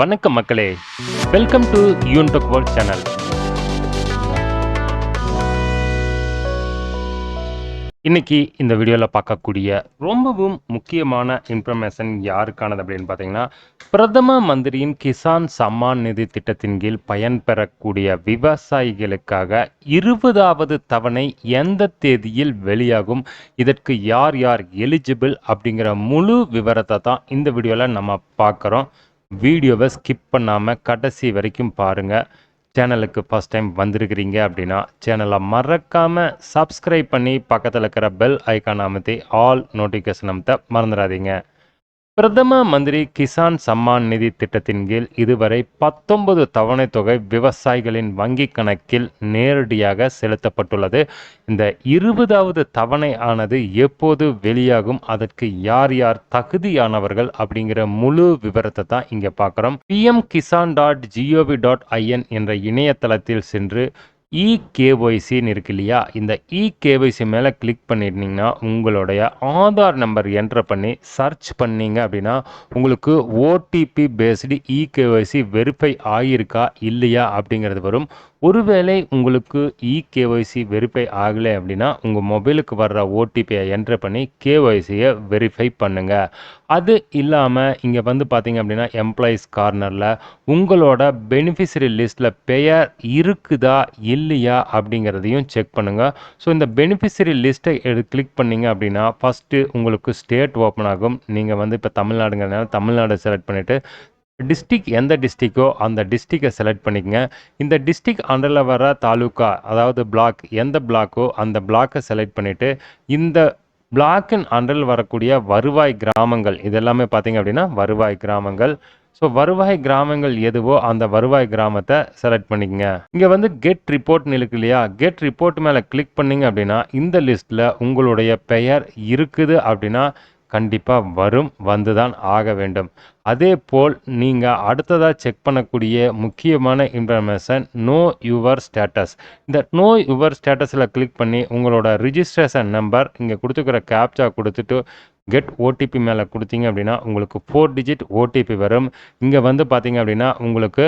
வணக்கம் மக்களே. Welcome to Untech world channel இன்னைக்கு இந்த வீடியோவில் பார்க்கக்கூடிய ரொம்பவும் முக்கியமான இன்ஃபர்மேஷன் யாருக்கானது அப்படின்னு பார்த்தீங்கன்னா பிரதம மந்திரியின் கிசான் சம்மான் நிதி திட்டத்தின் கீழ் பயன்பெறக்கூடிய விவசாயிகளுக்காக இருபதாவது தவணை எந்த தேதியில் வெளியாகும் இதற்கு யார் யார் எலிஜிபிள் அப்படிங்கிற முழு விவரத்தை தான் இந்த வீடியோவில் நம்ம பார்க்குறோம். வீடியோவை ஸ்கிப் பண்ணாமல் கடைசி வரைக்கும் பாருங்கள் சேனலுக்கு ஃபஸ்ட் டைம் வந்திருக்கிறீங்க அப்படின்னா சேனலை மறக்காமல் சப்ஸ்கிரைப் பண்ணி பக்கத்தில் இருக்கிற பெல் ஐக்கான் அமைத்தி ஆல் நோட்டிஃபிகேஷன் அமைத்த மறந்துடாதீங்க. பிரதம மந்திரி கிசான் சம்மான் நிதி திட்டத்தின் கீழ் இதுவரை பத்தொன்பது தவணை தொகை விவசாயிகளின் வங்கி கணக்கில் நேரடியாக செலுத்தப்பட்டுள்ளது. இந்த இருபதாவது தவணை ஆனது எப்போது வெளியாகும் அதற்கு யார் யார் தகுதியானவர்கள் அப்படிங்கிற முழு விவரத்தை தான் இங்கே பார்க்குறோம். PM Kisan dot GOV dot IN என்ற இணையதளத்தில் சென்று இகேஒய்சின்னு இருக்கு இல்லையா? இந்த இகேஒய்சி மேலே கிளிக் பண்ணியிருந்தீங்கன்னா உங்களுடைய ஆதார் நம்பர் என்ட்ரு பண்ணி சர்ச் பண்ணீங்க அப்படின்னா உங்களுக்கு ஓடிபி பேஸ்டு இகேஒய்சி வெரிஃபை ஆகியிருக்கா இல்லையா அப்படிங்கிறது வரும். ஒருவேளை உங்களுக்கு இ கேஒய்சி வெரிஃபை ஆகலை அப்படின்னா உங்கள் மொபைலுக்கு வர்ற ஓடிபியை என்ட்ரு பண்ணி கேஒய்சியை வெரிஃபை பண்ணுங்கள் அது இல்லாமல் இங்கே வந்து பார்த்தீங்க அப்படின்னா எம்ப்ளாயீஸ் கார்னரில் உங்களோட பெனிஃபிஷரி லிஸ்ட்டில் பெயர் இருக்குதா இல்லையா அப்படிங்கிறதையும் செக் பண்ணுங்கள் ஸோ இந்த பெனிஃபிஷரி லிஸ்ட்டை எடு கிளிக் பண்ணிங்க அப்படின்னா ஃபஸ்ட்டு உங்களுக்கு ஸ்டேட் ஓப்பன் ஆகும். நீங்கள் வந்து இப்போ தமிழ்நாடுங்கிறதுனால தமிழ்நாடு செலக்ட் பண்ணிவிட்டு டிஸ்ட்ரிக் எந்த டிஸ்ட்ரிக்கோ அந்த டிஸ்ட்ரிக்கை செலக்ட் பண்ணிக்கங்க. இந்த டிஸ்ட்ரிக் அண்டரில் வர தாலுக்கா அதாவது பிளாக் எந்த பிளாக்கோ அந்த பிளாக்கை செலக்ட் பண்ணிவிட்டு இந்த பிளாக்கின் அண்டரில் வரக்கூடிய வருவாய் கிராமங்கள் இதெல்லாமே பார்த்தீங்க அப்படின்னா வருவாய் கிராமங்கள். ஸோ வருவாய் கிராமங்கள் எதுவோ அந்த வருவாய் கிராமத்தை செலக்ட் பண்ணிக்கங்க. இங்கே வந்து கெட் ரிப்போர்ட்னு இருக்கு இல்லையா? கெட் ரிப்போர்ட் மேலே கிளிக் பண்ணீங்க அப்படின்னா இந்த லிஸ்ட்டில் உங்களுடைய பெயர் இருக்குது அப்படின்னா கண்டிப்பாக வரும் வந்து தான் ஆக வேண்டும். அதே போல் நீங்கள் அடுத்ததாக செக் பண்ணக்கூடிய முக்கியமான இன்ஃபர்மேஷன் நோ யுவர் ஸ்டேட்டஸ் இந்த நோ யுவர் ஸ்டேட்டஸில் கிளிக் பண்ணி உங்களோட ரிஜிஸ்ட்ரேஷன் நம்பர் இங்கே கொடுத்துக்கிற கேப்சா கொடுத்துட்டு கெட் ஓடிபி மேலே கொடுத்தீங்க அப்படின்னா உங்களுக்கு ஃபோர் டிஜிட் ஓடிபி வரும். இங்கே வந்து பார்த்தீங்க அப்படின்னா உங்களுக்கு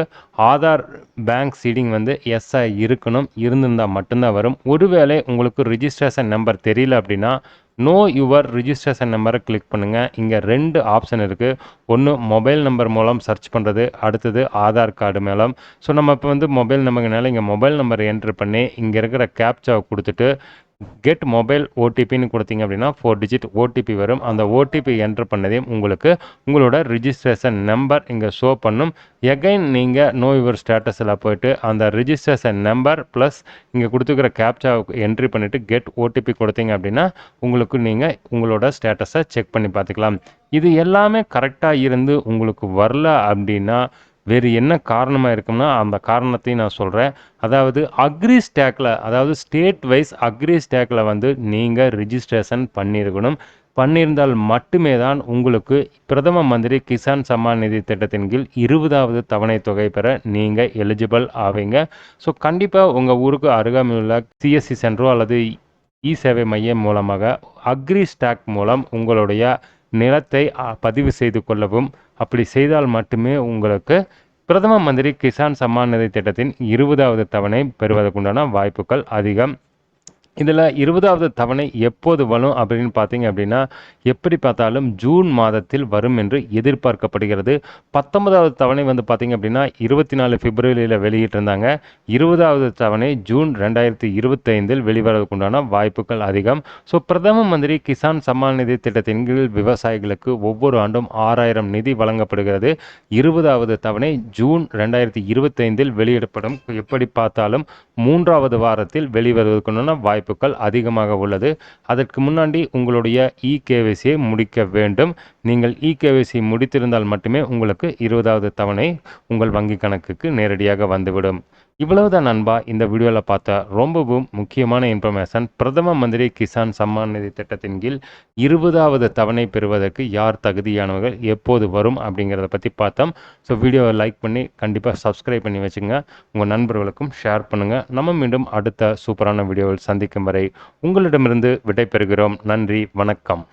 ஆதார் பேங்க் சீடிங் வந்து எஸ்ஐ இருக்கணும் இருந்திருந்தால் மட்டும்தான் வரும். ஒருவேளை உங்களுக்கு ரிஜிஸ்ட்ரேஷன் நம்பர் தெரியல அப்படின்னா நோ யுவர் ரிஜிஸ்ட்ரேஷன் நம்பரை கிளிக் பண்ணுங்கள் இங்கே ரெண்டு ஆப்ஷன் இருக்குது ஒன்று மொபைல் நம்பர் மூலம் சர்ச் பண்ணுறது அடுத்தது ஆதார் கார்டு மேலும். ஸோ நம்ம இப்போ வந்து மொபைல் நம்பர்னால இங்கே மொபைல் நம்பர் என்ட்ரு பண்ணி இங்கே இருக்கிற கேப்சாவை கொடுத்துட்டு கெட் மொபைல் ஓடிபின்னு கொடுத்தீங்க அப்படின்னா ஃபோர் டிஜிட் ஓடிபி வரும். அந்த ஓடிபி என்ட்ரு பண்ணதையும் உங்களுக்கு உங்களோட ரிஜிஸ்ட்ரேஷன் நம்பர் இங்கே ஷோ பண்ணும். எகைன் நீங்கள் நோ யுவர் ஸ்டேட்டஸில் போயிட்டு அந்த ரிஜிஸ்ட்ரேஷன் நம்பர் ப்ளஸ் இங்கே கொடுத்துக்கிற கேப்சா என்ட்ரி பண்ணிவிட்டு கெட் ஓடிபி கொடுத்தீங்க அப்படின்னா உங்களுக்கு நீங்கள் உங்களோட ஸ்டேட்டஸை செக் பண்ணி பார்த்துக்கலாம். இது எல்லாமே கரெக்டாக இருந்து உங்களுக்கு வரல அப்படின்னா வேறு என்ன காரணமாக இருக்கும்னா அந்த காரணத்தையும் நான் சொல்கிறேன் அதாவது அக்ரி ஸ்டேக்கில் அதாவது ஸ்டேட் வைஸ் அக்ரி ஸ்டேக்கில் வந்து நீங்கள் ரிஜிஸ்ட்ரேஷன் பண்ணியிருக்கணும் பண்ணியிருந்தால் மட்டுமே தான் உங்களுக்கு பிரதம மந்திரி கிசான் சம்மான் நிதி திட்டத்தின் கீழ் இருபதாவது தவணை தொகை பெற நீங்கள் எலிஜிபிள் ஆவீங்க. ஸோ கண்டிப்பாக உங்கள் ஊருக்கு அருகாமையுள்ள சிஎஸ்சி சென்டரோ அல்லது இ சேவை மையம் மூலமாக அக்ரி ஸ்டாக் மூலம் உங்களுடைய நிலத்தை பதிவு செய்து கொள்ளவும் அப்படி செய்தால் மட்டுமே உங்களுக்கு பிரதம மந்திரி கிசான் சம்மான் நிதி திட்டத்தின் இருபதாவது தவணை பெறுவதற்குண்டான வாய்ப்புகள் அதிகம். இதில் இருபதாவது தவணை எப்போது வரும் அப்படின்னு பார்த்தீங்க அப்படின்னா எப்படி பார்த்தாலும் ஜூன் மாதத்தில் வரும் என்று எதிர்பார்க்கப்படுகிறது. பத்தொன்பதாவது தவணை வந்து பார்த்தீங்க அப்படின்னா இருபத்தி நாலு பிப்ரவரியில் வெளியிட்டிருந்தாங்க. இருபதாவது தவணை ஜூன் ரெண்டாயிரத்தி இருபத்தைந்தில் வெளிவரதுக்குண்டான வாய்ப்புகள் அதிகம். ஸோ பிரதம மந்திரி கிசான் சம்மான் நிதி திட்டத்தின் கீழ் விவசாயிகளுக்கு ஒவ்வொரு ஆண்டும் ஆறாயிரம் நிதி வழங்கப்படுகிறது. இருபதாவது தவணை ஜூன் ரெண்டாயிரத்தி இருபத்தைந்தில் வெளியிடப்படும். எப்படி பார்த்தாலும் மூன்றாவது வாரத்தில் வெளிவருவதற்குண்டான வாய்ப்பு வாய்ப்புகள் அதிகமாக உள்ளது. அதற்கு முன்னாடி உங்களுடைய இ கேவைசியை முடிக்க வேண்டும். நீங்கள் இ கேவைசி முடித்திருந்தால் மட்டுமே உங்களுக்கு இருபதாவது தவணை உங்கள் வங்கி கணக்குக்கு நேரடியாக வந்துவிடும். இவ்வளவுதான் நண்பா இந்த வீடியோவில் பார்த்த ரொம்பவும் முக்கியமான இன்ஃபர்மேஷன் பிரதம மந்திரி கிசான் சம்மான் நிதி திட்டத்தின் கீழ் இருபதாவது தவணை பெறுவதற்கு யார் தகுதியானவர்கள் எப்போது வரும் அப்படிங்கிறத பற்றி பார்த்தோம். ஸோ வீடியோவை லைக் பண்ணி கண்டிப்பாக சப்ஸ்கிரைப் பண்ணி வச்சுங்க உங்கள் நண்பர்களுக்கும் ஷேர் பண்ணுங்கள் நம்ம மீண்டும் அடுத்த சூப்பரான வீடியோவில் சந்திக்கும் வரை உங்களிடமிருந்து விடைபெறுகிறோம். நன்றி வணக்கம்.